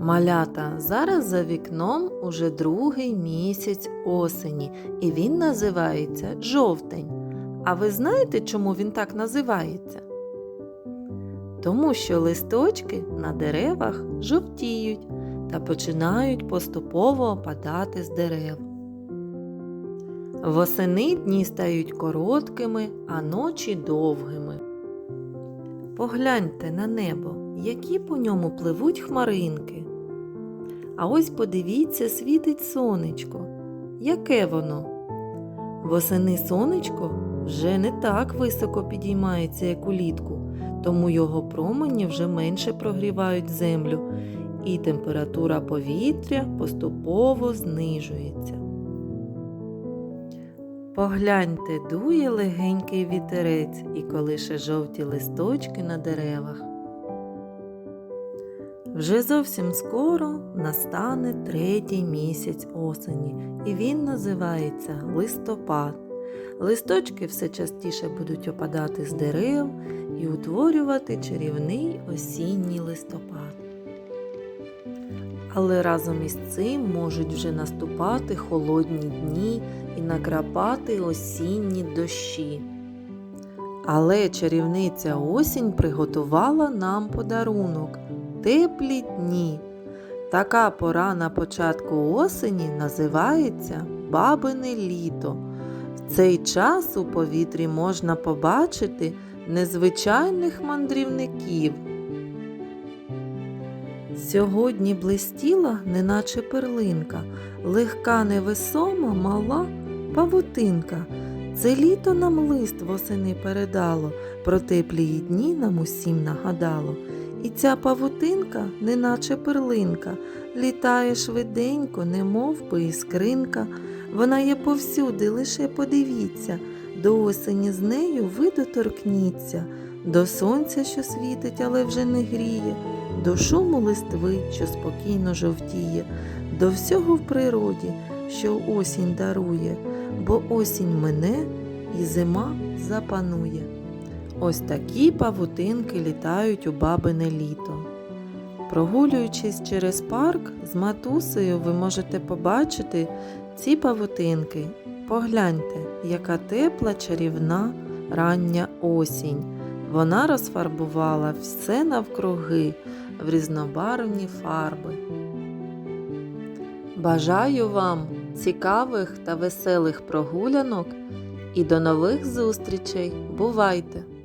Малята, зараз за вікном уже другий місяць осені, і він називається жовтень. А ви знаєте, чому він так називається? Тому що листочки на деревах жовтіють та починають поступово опадати з дерев. Восени дні стають короткими, а ночі довгими. Погляньте на небо, які по ньому пливуть хмаринки. А ось подивіться, світить сонечко. Яке воно? Восени сонечко вже не так високо підіймається, як улітку, тому його промені вже менше прогрівають землю, і температура повітря поступово знижується. Погляньте, дує легенький вітерець і колише жовті листочки на деревах. Вже зовсім скоро настане третій місяць осені, і він називається листопад. Листочки все частіше будуть опадати з дерев і утворювати чарівний осінній листопад. Але разом із цим можуть вже наступати холодні дні і накрапати осінні дощі. Але чарівниця осінь приготувала нам подарунок теплі дні. Така пора на початку осені називається бабине літо. В цей час у повітрі можна побачити незвичайних мандрівників. Сьогодні блистіла, неначе перлинка, легка невесома, мала павутинка. Це літо нам лист восени передало, про теплі дні нам усім нагадало. І ця павутинка, неначе перлинка, літає швиденько, немов би іскринка. Вона є повсюди, лише подивіться, до осені з нею ви доторкніться, до сонця, що світить, але вже не гріє, до шуму листви, що спокійно жовтіє, до всього в природі, що осінь дарує, бо осінь мине і зима запанує. Ось такі павутинки літають у бабине літо. Прогулюючись через парк з матусею, ви можете побачити ці павутинки. Погляньте, яка тепла чарівна рання осінь. Вона розфарбувала все навкруги в різнобарвні фарби. Бажаю вам цікавих та веселих прогулянок і до нових зустрічей. Бувайте!